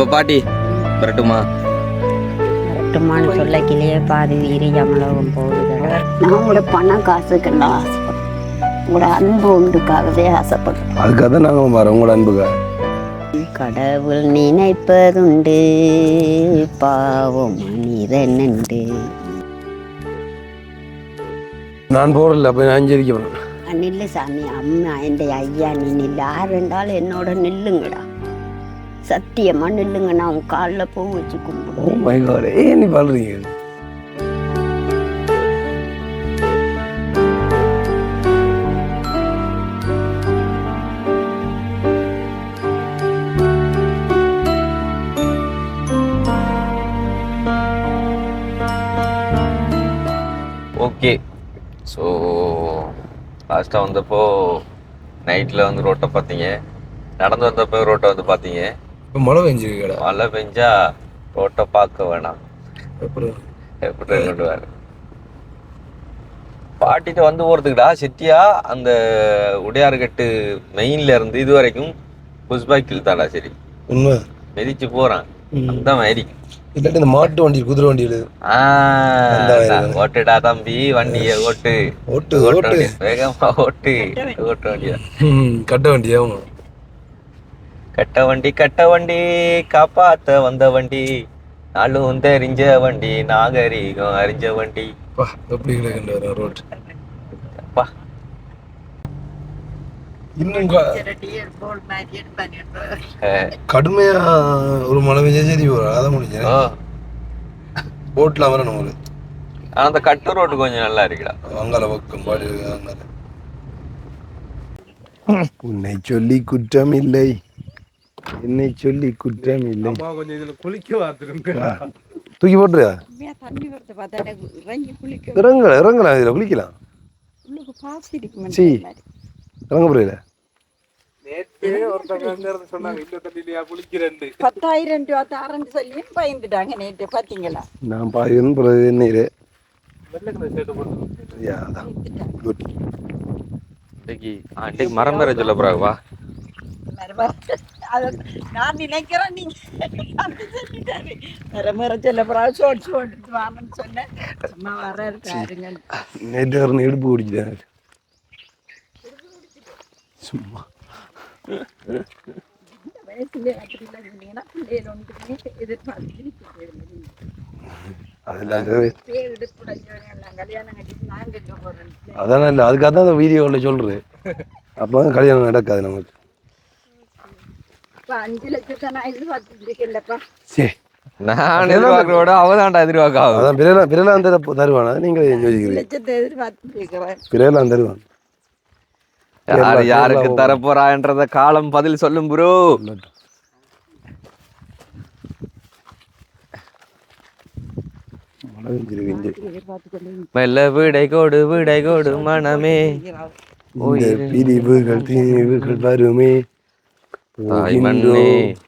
அப்ப பாட்டி வரட்டுமா? வரட்டுமான்னு சொல்லக்கிலேயே பாதி உயிரி ஜமலகம் போகுது நான் உங்களோட பணம் காசுக்கெல்லாம் ஆசைப்படுறேன் உங்களோட அன்பு உண்டுக்காகவே ஆசைப்படுறேன் அதுக்காக தான் நாங்களும் வரோம் உங்களோட அன்புக்காக. கடவுள் நினைப்பதுண்டு பாவம் மனிதன் உண்டு நான் போகிறதில்ல அப்போ நான் அஞ்சரிக்க போகிறேன் நில்லு சாமி. அம்மா எந்த ஐயா நீ நில்லு. யார் இருந்தாலும் என்னோட நில்லுங்கடா. சத்தியமா நில்லுங்க நான் உன் காலில் பூ வச்சு கும்பிடுவேன் காட் ஏன் நீ பாடுறீங்க ஓகே ஸோ லாஸ்ட்டாக வந்தப்போ நைட்டில் வந்து ரோட்டை பார்த்தீங்க. நடந்து வந்தப்போ ரோட்டை வந்து பார்த்தீங்க. இப்போ மழை பெஞ்சிருக்கடா. மழை பெஞ்சா ரோட்டை பார்க்க வேணாம். அப்புறம் எப்படி கொண்டுவாரு பாட்டிட்டு வந்து போகிறதுக்குடா சிட்டியா? அந்த உடையார்கட்டு மெயின்ல இருந்து இது வரைக்கும் புஷ்பாக்கில் தாடா சரி உண்மை. மிதிச்சு போறான். அந்த மாதிரி. இல்லாட்டி இந்த மாட்டு வண்டி குதிரை வண்டி. ஓட்டுடா தம்பி வண்டியை ஓட்டு. ஓட்டு ஓட்ட. வேகமா ஓட்டு. ஓட்ட வண்டியா. கட்ட வண்டி ஆமாம் கட்ட வண்டி கட்ட வண்டி காப்பாத்த வந்த வண்டி. நாளும் தெரிஞ்ச வண்டி நாகரீகம் அறிஞ்ச வண்டி. பா எப்படி கிடக்குன்ற வர ரோட் அப்பா இன்னும் க- கடுமையா ஒரு மழை சரி அதான் முடிஞ்சேன் போட்லாம் வரணும் ஒரு ஆனா அந்த கட்டு ரோடு கொஞ்சம் நல்லா இருக்குடா. அங்கால பக்கம் பாடி அங்கால. உன்னை சொல்லி குற்றம் இல்லை. என்னை சொல்லி குற்றம் இல்லை. கொஞ்சம் இதுல குளிக்க வாத்துருக்கு தூக்கி போட்டுறியா தண்ணி வரது பார்த்தா எனக்கு இறங்கி குளிக்க இறங்கல இறங்கலாம் இதுல குளிக்கலாம். உள்ளுக்கு பாசி இருக்கும் சீ. இறங்க புரியல நேற்று ஒருத்தவங்க அங்க இருந்து சொன்னாங்க இந்த தண்ணியிலயா குளிக்கிறேன்னு. பத்தாயிரம் ரூபா தாரன்னு சொல்லி பயந்துட்டாங்க நேற்று பாத்தீங்களா? நான் ஆ, இன்னைக்கு மரம் வேற சொல்ல போறாங்க வா. அது நான் நினைக்கிறேன் நீங்க அப்படி சொல்லிட்டாரு. வேற முறை சொல்ல போறா சோட் சோட் வாங்கன்னு சொன்னேன். சும்மா வர இருக்காருங்க நேற்று வரணும் இடுப்பு குடிச்சிட்டேன். சும்மா. அதான் அதுக்காக தான் வீடியோவில் சொல்றது அப்போ கல்யாணம் நடக்காது நமக்கு இப்ப அஞ்சு லட்சத்தை நான் எதிர்பார்த்துட்டு இருக்கேன்லப்பா சரி நான் எதிர்பார்க்கிறோட அவதான்டா எதிர்பார்க்க ஆகும் அதான் பிறலாம் பிறலாம் தர தருவானா? யோசிக்கிறீங்க. யார் யாருக்கு தரப்போறான்றத காலம் பதில் சொல்லும் ப்ரோ மெல்ல விடை கோடு விடை கோடு மனமே. பிரிவுகள் தீவுகள் வருமே. தாய் மண்ணே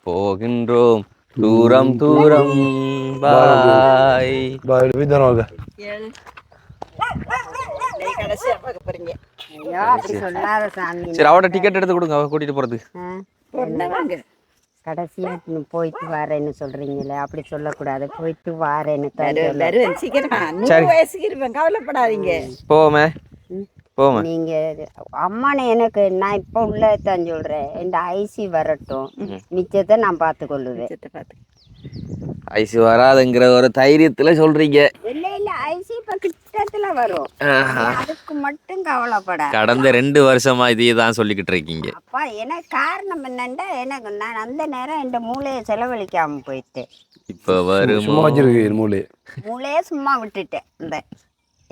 போகின்றோம். தூரம் தூரம். பாய். பாய். சாமி சரி அவட டிக்கெட் எடுத்து கொடுங்க அவ கூட்டிட்டு போறது கடைசியா போயிட்டு வாரேன்னு சொல்றீங்களே அப்படி சொல்லக்கூடாது. போயிட்டு வாரேன்னு இருப்பேன் கவலைப்படாதீங்க. போமே போமே நீங்க அம்மானை எனக்கு நான் இப்ப உள்ளதான் சொல்றேன். இந்த ஐசி வரட்டும். மிச்சத்தை நான் பார்த்து கொள்ளுவேன் ஐசு வராதுங்கிற ஒரு தைரியத்துல சொல்றீங்க. இல்ல இல்ல ஐசி இப்ப கிட்டத்துல வரும். அதுக்கு மட்டும் கவலைப்பட கடந்த ரெண்டு வருஷமா இதையே தான் சொல்லிக்கிட்டு இருக்கீங்க. அப்பா எனக்கு காரணம் என்னண்டா எனக்கு நான் அந்த நேரம் இந்த மூளையை செலவழிக்காம போயிட்டேன். இப்ப வரும். மூளையே சும்மா விட்டுட்டேன். இந்த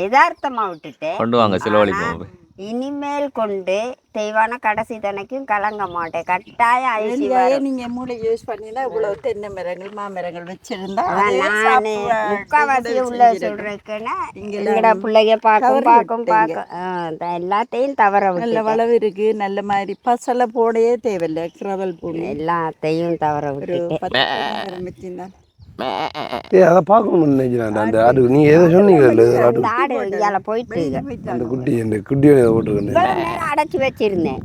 யதார்த்தமா விட்டுட்டேன் கொண்டு வாங்க செலவழிப்போம் இனிமேல் கொண்டு தெய்வான கடைசி தனக்கும் கலங்க மாட்டேன். கட்டாய ஐசி வெளியே நீங்க மூளை யூஸ் பண்ணினா இவ்வளவு தென்னை மரங்கள் மாமரங்கள் வச்சிருந்தா நானு முக்காவாசி உள்ள சொல்றேன்னா எங்கட பிள்ளைங்க பார்க்கும் பார்க்கும். பார்க்கும். எல்லாத்தையும் தவற நல்ல விட்டு வளவு இருக்கு நல்ல மாதிரி பசலை போடையே தேவையில்லை கிரவல் பூமி எல்லாத்தையும் தவற ஒரு விட்டுட்டேன் பத்து மரம் வச்சிருந்தா ஏ அதை பார்க்கணும்னு நினைக்கிறேன் அந்த ஆடு நீ ஏதோ சொன்னீங்கல்ல ஏதோ ஆடு போயிட்டு அந்த குட்டி அந்த குட்டியோட போட்டுருக்கேன் அடைச்சு வச்சிருந்தேன்.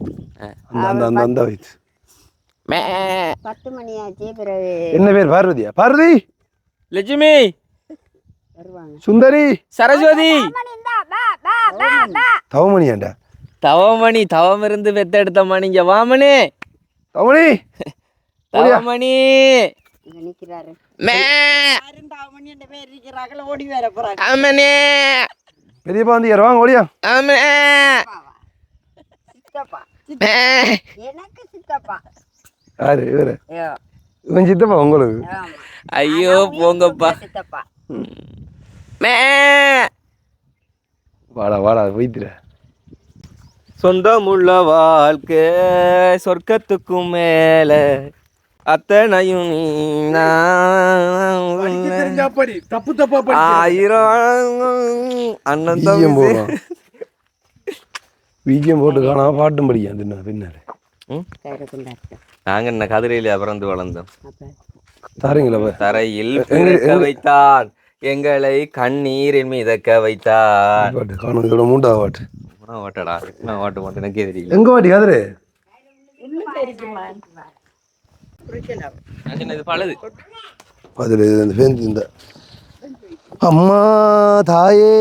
அந்த அந்த அந்த அந்த வயசு. பத்து மணி ஆச்சு பிறகு என்ன பேர்? பார்வதியா? பார்வதி? லட்சுமி! வருவாங்க. சுந்தரி? சரஸ்வதி! தவமணியாண்டா தவமணி. தவம் இருந்து பெத்தெடுத்த மணிங்க வாமனே தவமணி? தவமணி! இங்க பெரியப்பா வந்து யார் வாங்க ஓடியா. ஆமே சித்தப்பா. மே. எனக்கு சித்தப்பா. யாரு இவரு? இவன் சித்தப்பா உங்களுக்கு. ஐயோ போங்கப்பா. சித்தப்பா. மே. வாடா வாடா வைத்திர சொந்தமுள்ள வாழ்க்கை சொர்க்கத்துக்கும் மேல அத்தனையும் நீ நான். படிக்கான் தின்ன பின்னாரு கயிறு கொண்டாட்டம் நாங்க என்ன கதிரையில பிறந்து வளர்ந்தோம். தாரீங்களா? தரையில் பிறக்க வைத்தான். எங்களை கண்ணீரில் மிதக்க வைத்தான். பாட்டு காணும் இதோட மூன்றாவது பாட்டு. நான் ஓட்டடா நான் ஓட்ட மாட்டேன் எனக்கே தெரியல. எங்க பாட்டி கதிரு? நான் சொன்னது பழுது. அதில் இந்த அம்மா தாயே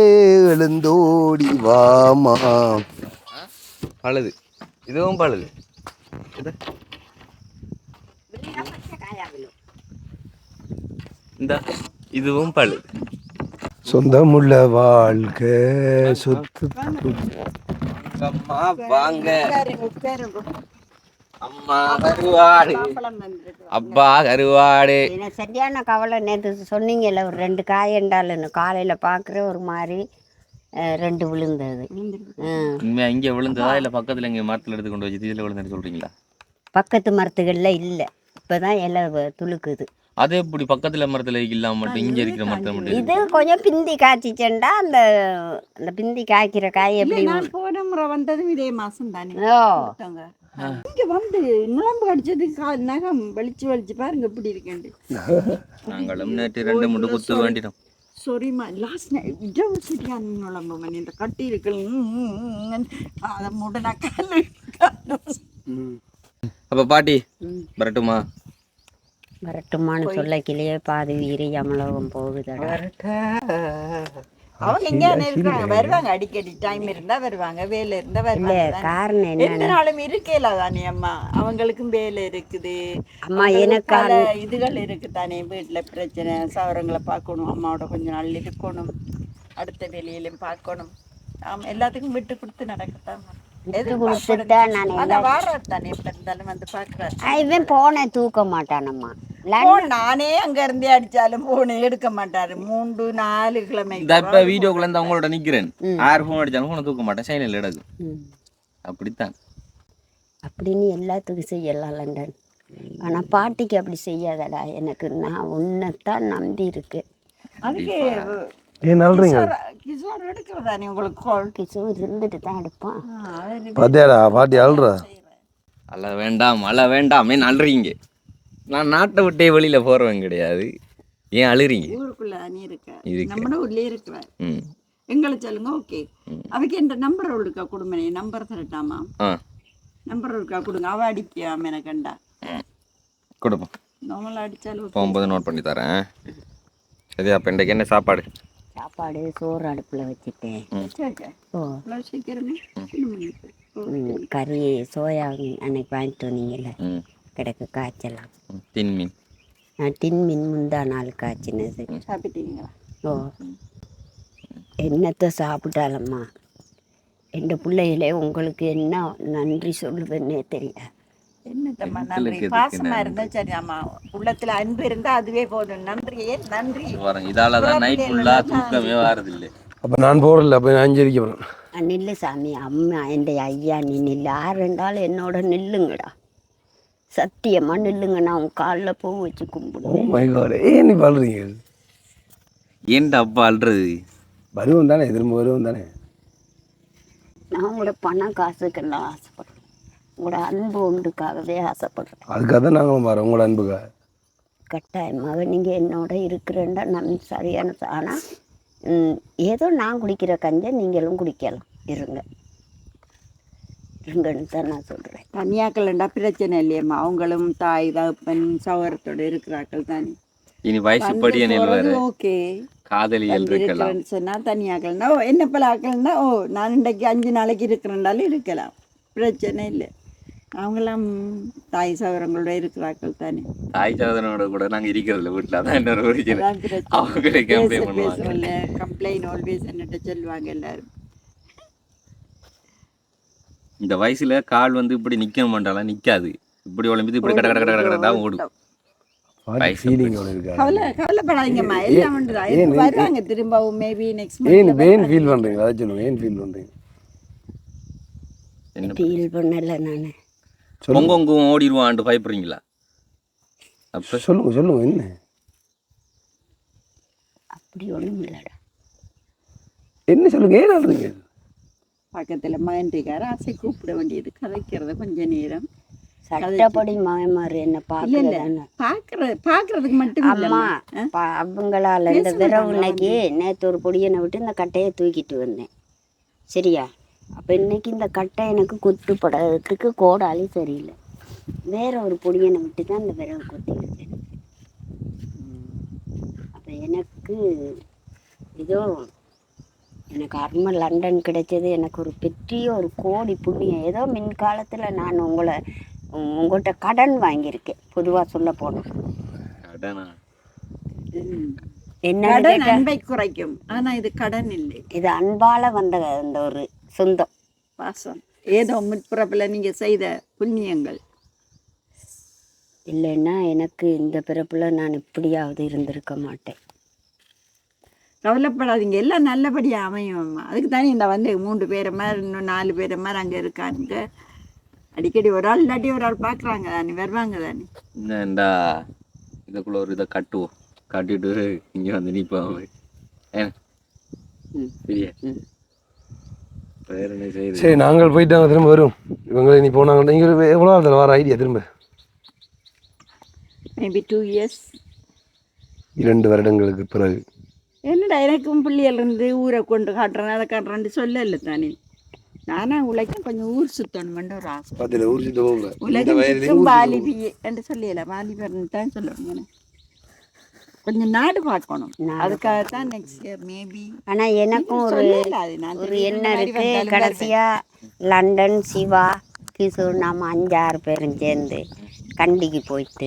எழுந்தோடி வாமா. பழுது இதுவும் பழுது இது. இந்த இதுவும் பழுது சொந்தமுள்ள வாழ்க்கை சொத்து. அம்மா வாங்க. அம்மா கருவாடு. அப்பா கருவாடு. எனக்கு சரியான கவலை நேற்று சொன்னீங்கல்ல ஒரு ரெண்டு காயண்டாலுன்னு காலையில் பார்க்குற ஒரு மாதிரி ரெண்டு விழுந்தது. உண்மையா இங்க விழுந்ததா இல்ல பக்கத்துல இங்க மரத்துல எடுத்து கொண்டு வச்சு தீயில விழுந்துன்னு சொல்றீங்களா? பக்கத்து மரத்துகளில் இல்லை. இப்போ தான் எல்லாம் வ- துளுக்குது. அது எப்படி பக்கத்துல மரத்துல இல்லாம மட்டும் இங்க இருக்கிற மரத்துல மட்டும் இது கொஞ்சம் பிந்தி காய்ச்சிச்சேன்டா அந்த அந்த பிந்தி காய்க்கிற காய் எப்படி நான் போன முறை வந்ததும் இதே மாசம் தானே ஓ. இங்க வந்து நுழம்பு கடிச்சது கால் நகம் வலிச்சு வலிச்சு பாருங்க எப்படி இருக்கேன் நாங்களும் நேற்று ரெண்டு முட்டு குத்து வேண்டினோம். சொரிமா லாஸ்ட் நைட் இடம் சரியான நுழம்பு மணி. இந்த கட்டி இருக்கு. அதை முடனா காலு அப்ப பாட்டி வரட்டுமா? வரட்டுமான்னு சொல்லக்கிலேயே பாதி உயிரி அமலோகம் போகுதடா. அவங்க எங்க இருக்காங்க. வருவாங்க. அடிக்கடி டைம் இருந்தா வருவாங்க. வேலை இருந்தா வருவாங்க. காரணம் நாளும் இருக்கல தானே அம்மா. அவங்களுக்கும் வேலை இருக்குது. அம்மா எனக்கு இதுகள் இருக்கு தானே. வீட்டுல பிரச்சனை. சவரங்களை பார்க்கணும். அம்மாவோட கொஞ்ச நாள் இருக்கணும். அடுத்த வேலையிலும் பார்க்கணும். ஆமா எல்லாத்துக்கும் விட்டு கொடுத்து நடக்கத்தான் இவன் போனை தூக்க மாட்டானம்மா. போன் நானே அங்க இருந்தே அடிச்சாலும் போனை எடுக்க மாட்டாரு. மூன்று நாலு கிழமை இப்ப வீடியோக்குள்ள இருந்து அவங்களோட நிக்கிறேன். ஆறு ஃபோன் அடிச்சாலும் ஃபோனை தூக்க மாட்டேன். சைனில் எடுக்கும். அப்படித்தான். அப்படின்னு எல்லாத்துக்கும் செய்யலாம் லண்டன். ஆனால் பாட்டிக்கு அப்படி செய்யாதடா. எனக்கு நான் உன்னைத்தான் நம்பி இருக்கு. அதுக்கு பாட்டி அழுறா. அல்ல வேண்டாம் அல்ல வேண்டாம். ஏன் அழுறீங்க நான் நாட்டை விட்டே வெளியில போறவன் கிடையாது. ஏன் அழுறீங்க? ஊருக்குள்ள நீ இருக்க. நம்ம ஊர்லயே இருக்கிற ம். எங்களை சொல்லுங்க ஓகே. அவக்கு என்ற நம்பர் இருக்கா கொடுமனே நம்பர் தரட்டாமா? நம்பர் இருக்கா கொடுங்க. அவ அடிக்காம எனக்கு கண்டா. கொடுப்போம். நார்மலா அடிச்சாலும். போகும்போது நோட் பண்ணி தரேன். சரியா அப்போ இன்றைக்கு என்ன சாப்பாடு? சாப்பாடு சோறு அடுப்பில் வச்சுட்டேன் சரி, சரி. கறி சோயா அன்னைக்கு வாங்கிட்டு வந்தீங்கல்ல. ம். கிடக்கு காய்ச்சலாம். ம், தின் மீன். நான் டின் மின் முந்தா நாள் காய்ச்சினது. சாப்பிட்டீங்களா? ஓ. என்னத்தை சாப்பிட்டாலம்மா? என் பிள்ளைகளே உங்களுக்கு என்ன நன்றி சொல்லுவேன்னே தெரியாது என்னத்தம்மா நன்றி? பாசமா? இருந்தா சரி ஆமா உள்ளத்துல அன்பு இருந்தா அதுவே போதும். நன்றி ஏன் நன்றி? இதால தான் நைட் ஃபுல்லாக தூக்கமே வாரதில்லை. அப்போ நான் போகிறல அப்போ நான் அஞ்சரிக்க போகிறேன் நான் நில்லு சாமி. அம்மா என் ஐயா நீ நில்லு. யார் இருந்தாலும் என்னோட நில்லுங்கடா. சத்தியமா நில்லுங்க நான் உன் காலில் பூ வச்சு ஓ கும்பிடுவேன் மை காட் ஏன் நீ பழுறீங்க ஏன்டா அப்பா அழுறது வருவம் தானே திரும்ப வருவம் தானே. நான் உங்களோட பணம் காசுக்கெல்லாம் ஆசைப்படுறேன். உங்களோட அன்பு ஒன்றுக்காகவே ஆசைப்படுறேன். அதுக்காக தான் நாங்களும் வரோம் உங்களோட அன்புக்காக. கட்டாயமாக நீங்கள் என்னோட இருக்கிறேன்டா நம் சரியான ஆனால் ஏதோ நான் குடிக்கிற கஞ்சை நீங்களும் குடிக்கலாம். இருங்க. விட்டுருங்கன்னு தான் நான் சொல்கிறேன் தனியாக்கள்ண்டா பிரச்சனை இல்லையம்மா. அவங்களும் தாய் தகப்பன் சவரத்தோட இருக்கிறார்கள் தானே. இனி வயசுப்படியே ஓகே. காதலியல் இருக்கலாம். சொன்னா தனியாக்கள்னா ஓ என்ன பல ஆக்கள்னா ஓ நான் இன்றைக்கு அஞ்சு நாளைக்கு இருக்கிறேன்டாலும் இருக்கலாம். பிரச்சனை இல்லை. அவங்களாம் தாய் சவரங்களோட இருக்கிறார்கள் தானே. தாய் சகோதரனோட கூட நாங்க இருக்கிறதுல வீட்டுல அதான் இன்னொரு பிரச்சனை. அவங்களே கம்ப்ளைண்ட் பண்ணுவாங்க. கம்ப்ளைண்ட் ஆல்வேஸ் என்னட்ட சொல்லுவாங்க எல்லாரும். இந்த வயசுல கால் வந்து இப்படி நிக்க மாட்டாலாம் நிக்காது. இப்படி உழம்பிது இப்படி கட கட கட கட கடா ஓடும். ஓடிடுவான்ட்டு பயப்படுறீங்களா? அப்ப சொல்லுங்க சொல்லுங்க. என்ன? அப்படி ஒன்றும் இல்லைடா. என்ன சொல்லுங்க? ஏன் ஆடுறீங்க பக்கத்துல மகன் இருக்காரு ஆசை கூப்பிட வேண்டியது. கதைக்கிறது கொஞ்ச நேரம். சட்டப்படி மாயமாறு என்ன பாக்குறது பாக்குறதுக்கு மட்டும் அம்மா அவங்களால இந்த விரவு இன்னைக்கு நேற்று ஒரு பொடியனை விட்டு இந்த கட்டையை தூக்கிட்டு வந்தேன். சரியா? அப்போ இன்னைக்கு இந்த கட்டை எனக்கு குத்துப்படத்துக்கு கோடாலி சரியில்லை. வேற ஒரு பொடியனை விட்டு தான் இந்த விரவு குத்தி விட்டேன் அப்போ எனக்கு இதோ எனக்கு அருமை லண்டன் கிடைச்சது. எனக்கு ஒரு பெரிய ஒரு கோடி புண்ணியம். ஏதோ மின்காலத்தில் நான் உங்களை உங்கள்கிட்ட கடன் வாங்கியிருக்கேன். பொதுவாக சொல்ல போனோம். என்ன அன்பை குறைக்கும். ஆனா இது கடன் இல்லை. இது அன்பால வந்த அந்த ஒரு சொந்தம். பாசம் ஏதோ முற்பிறப்புல நீங்க செய்த புண்ணியங்கள். இல்லைன்னா எனக்கு இந்த பிறப்புல நான் இப்படியாவது இருந்திருக்க மாட்டேன். கவலைப்படாதீங்க. எல்லாம் நல்லபடியா அமையும். அம்மா அதுக்கு தானே இந்த வந்து மூன்று பேரை மாதிரி இன்னும் நாலு பேரை மாதிரி அங்க இருக்காங்க அடிக்கடி ஒரு ஆள் இல்லாட்டி ஒரு ஆள் பாக்குறாங்க தானே வருவாங்க தானே. என்னண்டா? இதுக்குள்ள ஒரு இதை கட்டுவோம். கட்டிட்டு இங்க வந்து நிப்பாங்க ஏன் ம். சரியா ம். வேற என்ன செய்யுது சரி நாங்கள் போயிட்டாங்க திரும்ப வரும் இவங்க நீ போனாங்க நீங்கள் எவ்வளோ அதில் வர ஐடியா திரும்ப? மேபி டூ இயர்ஸ் இரண்டு வருடங்களுக்கு பிறகு. என்னடா எனக்கும் பிள்ளைகள் இருந்து ஊரை கொண்டு காட்டுறேன் அதை காட்டுறேன்னு சொல்லல தானே. நானா உழைக்கும் கொஞ்சம் ஊர் சுத்தணுமென்று ஒரு ஆசை. ஊர்ச்சிட்டு போங்க உலகம் வாலிபி என்று சொல்லல வாலிபர்னு தான் சொல்லணும் கொஞ்சம் நாடு பார்க்கணும். அதுக்காக தான் நெக்ஸ்ட் இயர் மேபி ஆனா எனக்கும் ஒரு ஒரு எண்ணம் இருக்கு. கடைசியா லண்டன் சிவா கிசு நாம அஞ்சாறு பேரும் சேர்ந்து கண்டிக்கு போயிட்டு.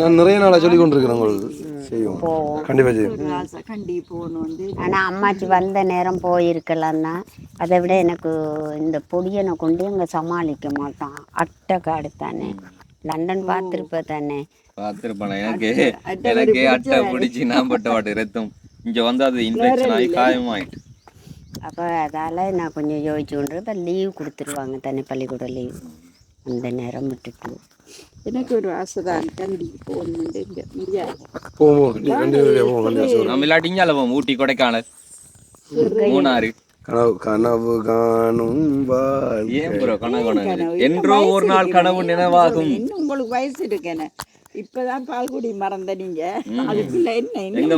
நான் நிறைய நாளாக சொல்லி கொண்டிருக்கிறேன் உங்களுக்கு. செய்வோம். போவோம். கண்டிப்பாக செய்வோம். ஒரு ஆசை கண்டி போகணும் வந்து. ஆனா அம்மாச்சி வந்த நேரம் போயிருக்கலாம் தான் அதை விட எனக்கு இந்த பொடியனை கொண்டு அங்கே சமாளிக்க மாட்டான். அட்டை காடு தானே. லண்டன் பார்த்துருப்ப தானே. பார்த்துருப்பானே எனக்கு எனக்கு அட்டை பிடிச்சி நான் பட்ட வாட்டு ரத்தம் இங்க வந்து அது இன்ஃபெக்ஷன் ஆகி காயமாயிட்டு. அப்போ அதால் நான் கொஞ்சம் யோசிச்சு கொண்டு இப்போ லீவ் கொடுத்துருவாங்க தானே பள்ளிக்கூட லீவ் அந்த நேரம் விட்டுட்டு எனக்கு ஒரு ஆசை தான் கண்டி போகணும் இங்க. முடியாது போவோம். இல்லாட்டி இங்கே ஊட்டி கொடைக்கானல். மூணாறு. கனவு கனவு காணும் என்றோ ஒரு நாள் கனவு நினைவாகும். இன்னும் உங்களுக்கு வயசு இருக்கேனே இப்பதான் பால்குடி மறந்த நீங்க. அதுக்குள்ள என்ன? நீங்க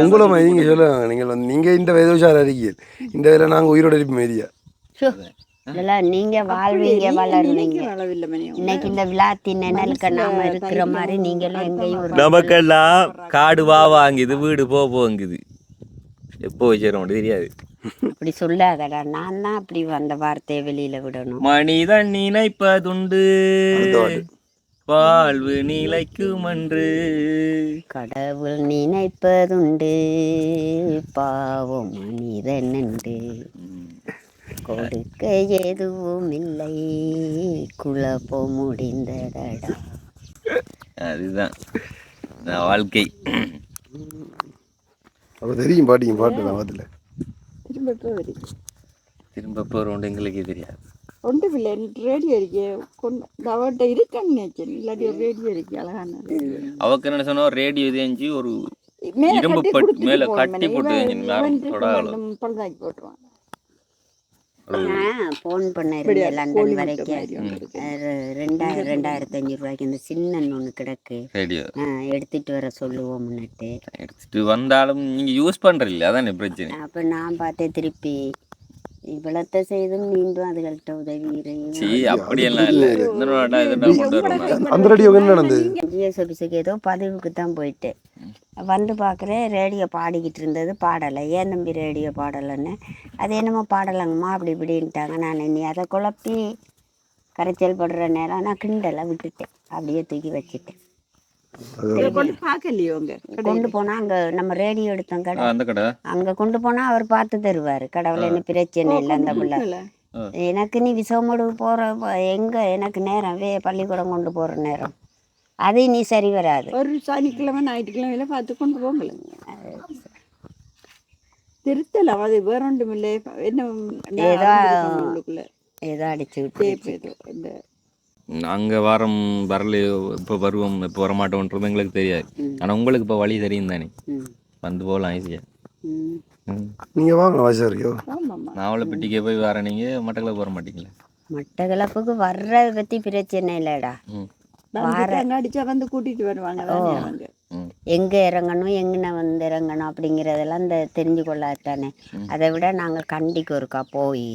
உங்களை நீங்க சொல்லுங்க நீங்கள் வந்து நீங்க இந்த இந்த வயதில் நாங்கள் உயிரோட இருப்போம் ஏரியா இதெல்லாம் நீங்கள் வாழ்வீங்க வளருவீங்க. இன்னைக்கு இந்த விழாத்தின் நிழலுக்கு நாம இருக்கிற மாதிரி நீங்களும் எங்கேயும் நமக்கெல்லாம் காடு வா வாங்குது வீடு போ போங்குது. எப்போ வச்சிடும் தெரியாது. அப்படி சொல்லாதடா நான் தான் அப்படி அந்த வார்த்தையை வெளியில விடணும். மனிதன் நினைப்பதுண்டு. வாழ்வு நிலைக்கும் அன்று. கடவுள் நினைப்பதுண்டு பாவம் மனிதன் என்று கொடுக்க எதுவும் இல்லை குழப்பம் முடிந்ததடா. அதுதான். நான் வாழ்க்கை. அப்போ தெரியும் பாட்டிங்க பாட்டு தான் அதில் திரும்ப திரும்ப போகிறோம் எங்களுக்கே தெரியாது. ஒன்று பிள்ளை ரேடியோ இருக்கே. கொண்டு அவட்ட இருக்கன்னு நினைச்சேன். இல்லாட்டி ஒரு ரேடியோ இருக்கு அழகான. அவக்கு என்ன சொன்னா ரேடியோ தெரிஞ்சு ஒரு மேல இரும்பு மேல கட்டி. போட்டு பழுதாக்கி போட்டுருவான். நான் ஃபோன் பண்ணிருந்தேன் லண்டன் வரைக்கும். ரெண்டாயிரம் ரெண்டாயிரத்தி அஞ்சு ரூபாய்க்கு இந்த சின்ன ஒன்று கிடக்கு. எடுத்துட்டு வர சொல்லுவோம்னுட்டு எடுத்துட்டு வந்தாலும் நீங்க யூஸ் பண்றீங்க அதானே பிரச்சனை. அப்போ நான் பார்த்தேன் திருப்பி. இவ்வளத்தை செய்தும் மீண்டும் அதுகள்கிட்ட உதவி சீ அப்படியெல்லாம் இல்லை. ஆஃபீஸுக்கு ஏதோ பதிவுக்கு தான் போயிட்டு. வந்து பார்க்குறேன் ரேடியோ பாடிக்கிட்டு இருந்தது பாடலை. ஏன் தம்பி ரேடியோ பாடலைன்னு? அது என்னமோ பாடலைங்கம்மா அப்படி இப்படின்ட்டாங்க. நான் இனி அதை குழப்பி கரைச்சல் படுற நேரம் நான் கிண்டலை விட்டுட்டேன். அப்படியே தூக்கி வச்சுட்டேன். கொண்டு போனால் அங்கே? நம்ம ரேடியோ எடுத்தோம் கடை. அங்கே கொண்டு போனால் அவர் பார்த்து தருவார். கடவுள் என்ன பிரச்சனை இல்லை அந்த பிள்ளை. எனக்கு நீ விசவமடு போகிற எங்கே எனக்கு நேரம்? வே பள்ளிக்கூடம் கொண்டு போகிற நேரம். அது நீ சரி வராது. ஒரு சனிக்கிழமை ஞாயிற்றுக்கிழமையில பார்த்து கொண்டு போங்களே திருத்தலாம் அது வேற ஒன்றும் இல்லை. என்ன ஏதோ- ஏதோ அடிச்சு விட்டு இந்த அங்கே வாரம் வரலையோ இப்போ வருவோம் இப்போ வரமாட்டோன்றது எங்களுக்கு தெரியாது. ஆனால் உங்களுக்கு இப்போ வழி தெரியும் தானே? வந்து போகலாம் ஈஸியாக ம். நீங்க வாங்க வாசாரியோ ஆமாம்மா. நாவலப்பட்டிக்கே போய் வர நீங்கள் மட்டக்கில் போக மாட்டீங்களா? மட்டக்களப்புக்கு வர்றதை பற்றி பிரச்சனை இல்லைடா. அடிச்சா வந்து கூட்டிட்டு வருவாங்க எங்கே இறங்கணும் எங்கன வந்து இறங்கணும் அப்படிங்கிறதெல்லாம் இந்த தெரிஞ்சு கொள்ளாதானே அதை விட நாங்கள் கண்டிக்கு ஒருக்கா போய்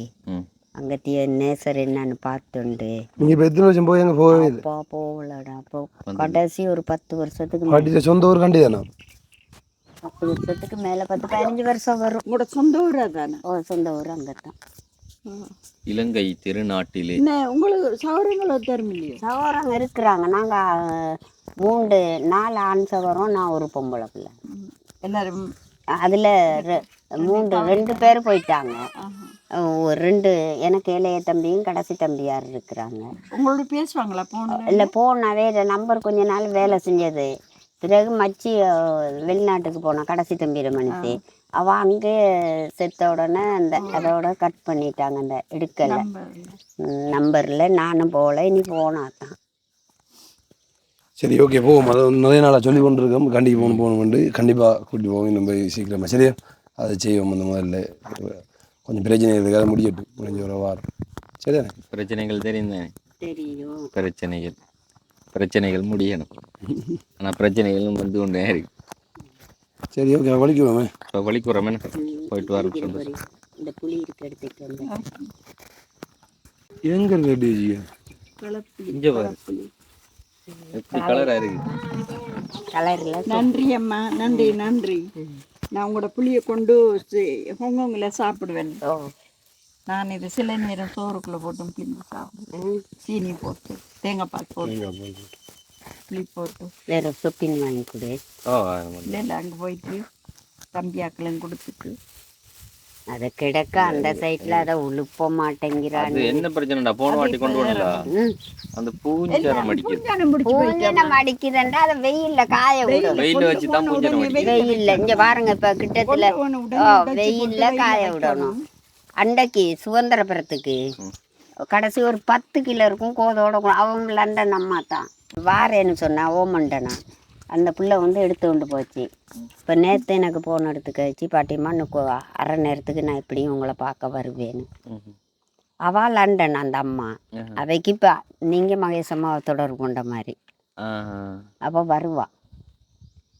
நேசர் என்னன்னு பார்த்துண்டு. நீங்க இப்ப எத்தனை வருஷம் போய் அங்க போகவே இல்லை? அப்பா போகலடா அப்போ கடைசி ஒரு பத்து வருஷத்துக்கு சொந்த ஊர் கண்டி தானே பத்து வருஷத்துக்கு மேலே பத்து பதினஞ்சு வருஷம் வரும். உங்களோட சொந்த ஊரா தானே? ஓ சொந்த ஊர் அங்கே தான் இலங்கை திருநாட்டிலே. என்ன உங்களுக்கு சௌரங்கள் ஒத்தரும் இல்லையோ? இருக்கிறாங்க. நாங்கள் மூன்று நாலு ஆண் சகோதரம் நான் ஒரு பொம்பளை பிள்ளை. எல்லாரும் அதில் மூன்று ரெண்டு பேர் போயிட்டாங்க. ஒரு ரெண்டு எனக்கு இளைய தம்பியும் கடைசி தம்பியார் இருக்கிறாங்க. உங்களோட பேசுவாங்களா? போன இல்லை போனாவே நம்பர் கொஞ்ச நாள் வேலை செஞ்சது. பிறகு மச்சி வெளிநாட்டுக்கு போனா கடைசி தம்பியிட மனுஷி அவள் அங்கே செத்த உடனே அந்த அதோட கட் பண்ணிட்டாங்க அந்த எடுக்கலை நம்பரில். நானும் போகல இனி போனா தான் சரி ஓகே போவோம். அதை நிறைய நாளாக சொல்லி கொண்டு இருக்கோம் கண்டிப்பாக போகணும் போகணும்னு கண்டிப்பாக கூட்டி போவோம். நம்ம சீக்கிரமா. சரியா? அதை செய்வோம். அந்த முதல்ல கொஞ்சம் பிரச்சனை இருக்குது அதை முடியட்டும். முடிஞ்ச ஒரு வாரம். சரியா பிரச்சனைகள் தெரியும் பிரச்சனைகள். பிரச்சனைகள் முடியணும். ஆனால் பிரச்சனைகளும் வந்து கொண்டே இருக்கு. சரி ஓகே வலிக்குவோமே இப்போ வழிக்கு வரோமே போயிட்டு சந்தோஷம். இந்த புளி இருக்க எடுத்துட்டு வந்தேன் எங்கே இருக்கு டிஜி இங்கே பாரு. எப்படி கலராக இருக்கு? கலரில் நன்றி அம்மா. நன்றி நன்றி. நான் உங்களோட புளியை கொண்டு ஹோங்கோங்கில் சாப்பிடுவேன். நான் இது சில நேரம் சோறுக்குள்ள போட்டு பிழிஞ்சு சாப்பிடுவேன். சீனி போட்டு தேங்காய் பால் போட்டு புளி போட்டு. வேற சொப்பின் வாங்கி. கொடு இல்லை அங்கே போயிட்டு தம்பியாக்களையும் கொடுத்துட்டு அதை கிடக்க அந்த சைட்ல அதை உழுப்ப மாட்டேங்கிறான். அது என்ன பிரச்சனைடா? போன வாட்டி கொண்டு வரல அந்த பூஞ்சரம் அடிக்குது. பூஞ்சானம் பிடிச்சி பூஞ்சனம் அடிக்குதுன்றா அதை வெயில்ல காய விடும் வெயில வச்சு தான் பூஞ்சரம் அடிக்குது. வெயில்ல இங்க பாருங்க இப்ப கிட்டத்துல. வெயில்ல காய வெயில்ல விடணும். அண்டைக்கு சுதந்திரபுரத்துக்கு கடைசி ஒரு பத்து கிலோ இருக்கும் கோதோட அவன் லண்டன் அம்மா தான் வாரேன்னு சொன்னா ஓமண்டனா. அந்த புள்ள வந்து எடுத்து கொண்டு போச்சு இப்போ நேற்று எனக்கு போன இடத்துக்கு வச்சு பாட்டியம்மா இன்னும் அரை நேரத்துக்கு நான் எப்படியும் உங்களை பார்க்க வருவேன்னு ம்ஹும். அவ லண்டன் அந்த அம்மா. அவைக்கு இப்போ நீங்கள் மகேசம்மாவை தொடர்பு கொண்ட மாதிரி. அவள் வருவா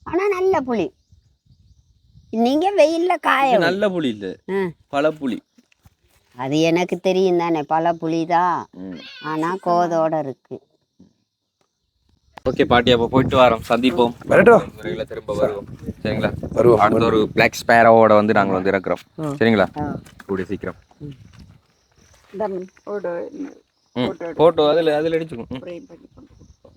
ஆனால் நல்ல புளி நீங்கள் வெயிலில் காய. நல்ல புளி இல்ல. பல புளி அது எனக்கு தெரியும் தானே பல புளி தான். ஆனால் கோதோட இருக்கு ஓகே பாட்டி அப்போ போயிட்டு வரோம். சந்திப்போம். வரட்டும். திரும்ப வருவோம். சரிங்களா? வருவோம். அடுத்த ஒரு பிளாக் ஸ்பேரோட வந்து நாங்கள் வந்து இறக்குறோம் சரிங்களா. கூடிய சீக்கிரம். போட்டோ அதில் அதில் அடிச்சுக்கும் ம். ஃப்ரேம் பண்ணி கொண்டு கொடுப்போம்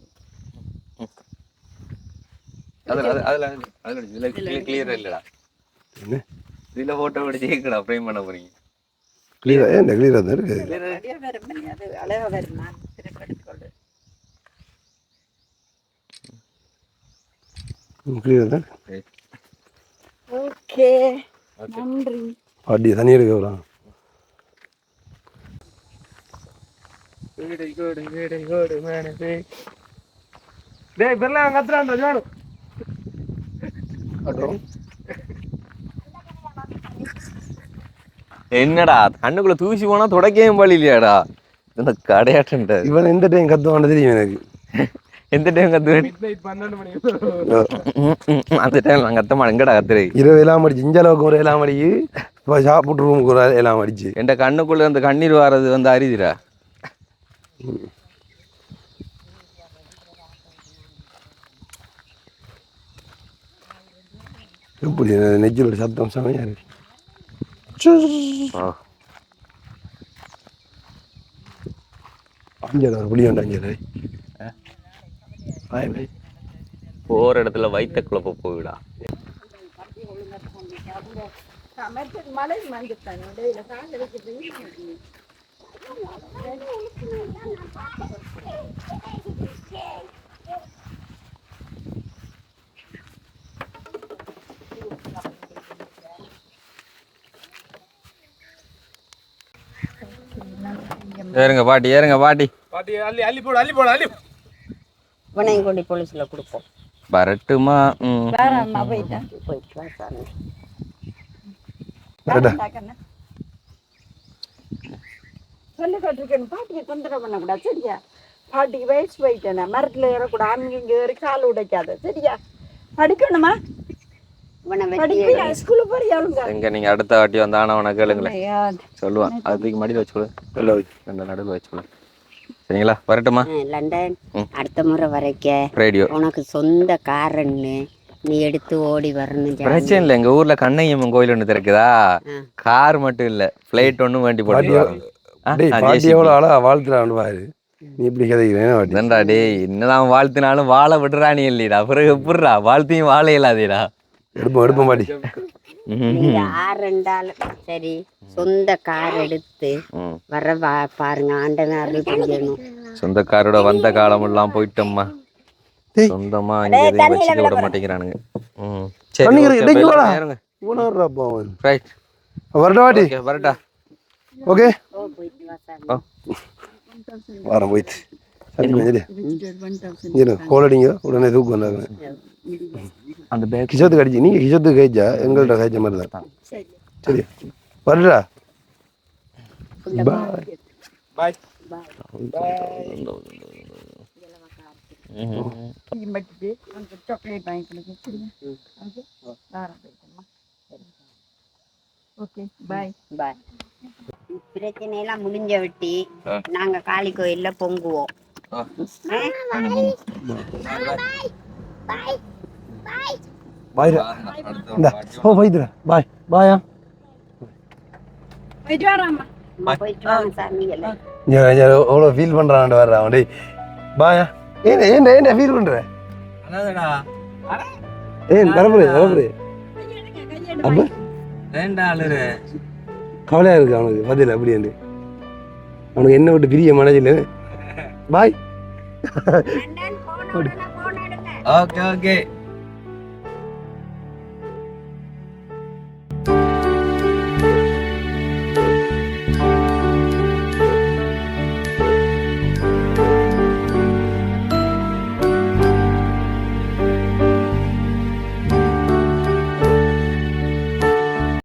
அதில் அதில் அதில் அதில் கிளியர் இல்லைடா. என்ன? இதில் ஃபோட்டோ அடிச்சு கேட்கடா ஃப்ரேம் பண்ண போறீங்க. கிளியரா ஏன் கிளியராக தான் இருக்குது அப்படியே வரும் பண்ணி அது அழகாக வரும் நான் திரும்ப எடுத்துக்கொண்டு ஓகே நன்றி. பாட்டி டேய் கத்துறான்டா ஜானு. என்னடா கண்ணுக்குள்ள தூசி போனா தொடக்கவே வழி இல்லையாடா இந்த கடையாட்டன்ட்ட இவன் எந்த டைம் கத்துவான்னு தெரியும் எனக்கு. எந்த டைம் கத்துவேன் மிட் அந்த டைம் நான் கத்த மாட்டேன் எங்கடா கத்துறது இரவு எல்லாம் அடிச்சு இஞ்ச அளவுக்கு ஒரு எல்லாம் அடிக்கு இப்போ சாப்பிட்டு ரூமுக்கு ஒரு எல்லாம் அடிச்சு என் கண்ணுக்குள்ள இருந்து கண்ணீர் வர்றது வந்து அரிதிரா எப்படி நெஞ்சில் ஒரு சத்தம் செமையா இருக்கு ஆ. அஞ்சல் ஒரு புளியாண்ட அஞ்சல் ஆய் பை போற இடத்துல வைத்த குழப்ப வச்சுட்டு ஏறுங்க பாட்டி ஏறுங்க பாட்டி. பாட்டி அள்ளி அள்ளி போடு அள்ளி போடு அள்ளி கொண்டு போலீஸில் கொடுப்போம். வரட்டுமா. வேற அம்மா போயிட்டேன் போயிட்டு வா சாமி. சொல்லி கட்டிருக்கேன் பாட்டியை தொந்தரவு பண்ணக்கூடாது சரியா? பாட்டிக்கு வயசு போயிட்டேனே மரத்துல ஏறக்கூடாது அங்கே இங்கே ஏறி கால் உடைக்காத சரியா? படிக்கணுமா? நீங்க அடுத்த வாட்டி வந்தானா அவனை கேளுங்களேன். சொல்லுவான் அதுக்கு மடியில் வச்சுக்கொடு சொல்ல நடுவில் வச்சுக்கொடு சரிங்களா? வரட்டுமா லண்டன். அடுத்த முறை வரைக்க. ரேடியோ உனக்கு சொந்த காரன்னு நீ எடுத்து ஓடி வரணும். பிரச்சனை இல்லை. எங்க ஊர்ல கண்ணையம்மன் கோயில் ஒன்று திறக்குதா. கார் மட்டும் இல்ல. ஃபிளைட் ஒன்றும் வேண்டி பாட்டி எவ்வளோ அழகா வாழ்த்துறான்னு பாரு. நீ இப்படி கதைக்கிறேன் பாட்டி? இதண்டா டேய் என்னதான் வாழ்த்தினாலும் வாழ விடுறானே இல்லைடா. பிறகு எப்படிடா வாழ்த்தையும் வாழ இயலாதேடா. எடுப்போம் எடுப்போம் பாட்டி. நீங்க ஆறுண்டாலும் சரி சொந்த கார் எடுத்து. வர பாருங்க ஆண்டவன் அருள் புரியணும் சொந்தக்காரோட வந்த காலம் எல்லாம் போயிட்டோம்மா. சொந்தமா இங்க வச்சுக்க விட மாட்டேங்கிறானுங்க. ம். சரி வாடா. Okay, வரட்டா. ஓகே ஓ போயிட்டு வா சாமி. வாரம் போயிட்டு. சரி சரி சரி கோல் அடிங்க உடனே தூக்கு வந்தாங்க அந்த பேக் கிஷத்துக்கு அடிச்சு நீங்கள் கிஷத்துக்கு எங்கள்கிட்ட கழிச்ச மாதிரி தான். சரி வரட்டா பாய் சாக்லேட் வாங்கி கொடுங்க ஓகே பாய் பாய் பிரச்சனையெல்லாம் முடிஞ்ச விட்டி நாங்க காளி கோயில்ல பொங்குவோம்? பாய்ரா இந்த ஓ போய்த்துறேன் பாய் பாயா போயிட்டு எல்லாம் எவ்வளோ ஃபீல் பண்ணுறான்ட்டு வர்றான் அவன் டேய் பாயா ஏன் ஏன் ஏன் ஃபீல் பண்ணுற ஏன் தரப்புரு தரப்புரு அப்போ கவலையாக இருக்கு அவனுக்கு பதில் அப்படியாண்டு அவனுக்கு என்ன விட்டு பிரிய மனதில் பாய் லண்டன், phone எடுங்க, phone எடுங்க. Okay okay